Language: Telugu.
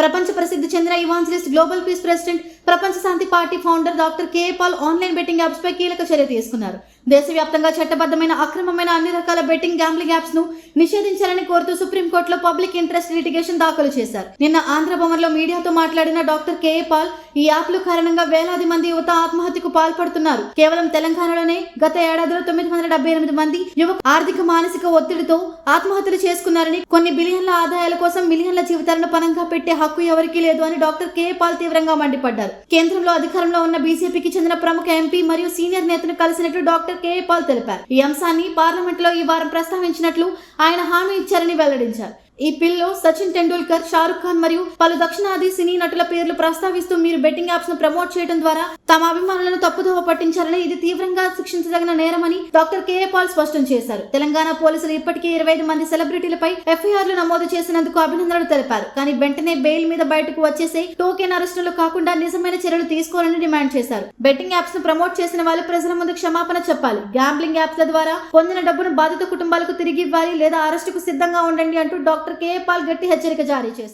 ప్రపంచ ప్రసిద్ధి చెందిన ఇవాన్సిలిస్ట్ గ్లోబల్ పీస్ ప్రెసిడెంట్ ప్రపంచ శాంతి party founder doctor K Paul online betting apps పై కీలక చర్య తీసుకున్నారు. దేశవ్యాప్తంగా చట్టబద్ధమైన అక్రమమైన అన్ని రకాల బెట్టింగ్ గ్యాంబ్లింగ్ యాప్స్ను నిషేధించాలని కోరుతూ సుప్రీంకోర్టులో పబ్లిక్ ఇంట్రెస్ట్ లిటిగేషన్ దాఖలు చేశారు. నిన్న ఆంధ్ర భవన్లో మీడియాతో మాట్లాడిన డాక్టర్ కే పాల్ ఈ యాప్ల కారణంగా వేలాది మంది యువత ఆత్మహత్యకు పాల్పడుతున్నారు. కేవలం తెలంగాణలోనే గత ఏడాదిలో తొమ్మిది వందల డెబ్బై ఎనిమిది మంది యువక ఆర్థిక మానసిక ఒత్తిడితో ఆత్మహత్యలు చేసుకున్నారని కొన్ని బిలియన్ల ఆదాయాల కోసం మిలియన్ల జీవితాలను పనంగా పెట్టే హక్కు ఎవరికీ లేదు అని డాక్టర్ కే. పాల్ తీవ్రంగా మండిపడ్డారు. కేంద్రంలో అధికారంలో ఉన్న బీజేపీకి చెందిన ప్రముఖ ఎంపీ మరియు సీనియర్ నేతను కలిసినట్లు డాక్టర్ కే. పాల్ తెలిపారు. ఈ అంశాన్ని పార్లమెంట్లో ఈ వారం ప్రస్తావించినట్లు ఆయన హామీ ఇచ్చారని వెల్లడించారు. ఈ పిల్లో సచిన్ టెండూల్కర్ షారుఖ్ ఖాన్ మరియు పలు దక్షిణాది సినీ నటుల పేర్లు ప్రస్తావిస్తూ మీరు బెట్టింగ్ యాప్స్ను ప్రమోట్ చేయడం ద్వారా తమ అభిమానులను తప్పుదోవ పట్టించారని ఇది తీవ్రంగా శిక్షించదగిన నేరమని డాక్టర్ కేఏ పాల్ స్పష్టం చేశారు. తెలంగాణ పోలీసులు ఇప్పటికే ఇరవై ఐదు మంది సెలబ్రిటీలపై ఎఫ్ఐఆర్లు నమోదు చేసినందుకు అభినందనలు తెలిపారు. కానీ వెంటనే బెయిల్ మీద బయటకు వచ్చేసే టోకెన్ అరెస్టులు కాకుండా నిజమైన చర్యలు తీసుకోవాలని డిమాండ్ చేశారు. బెట్టింగ్ యాప్స్ను ప్రమోట్ చేసిన వాళ్ళు ప్రజల ముందు క్షమాపణ చెప్పాలి. గ్యాంబ్లింగ్ యాప్ల ద్వారా పొందిన డబ్బును బాధిత కుటుంబాలకు తిరిగి ఇవ్వాలి లేదా అరెస్టుకు సిద్ధంగా ఉండండి అంటూ డాక్టర్ కే పాల్ గట్టి హెచ్చరిక జారీ చేశారు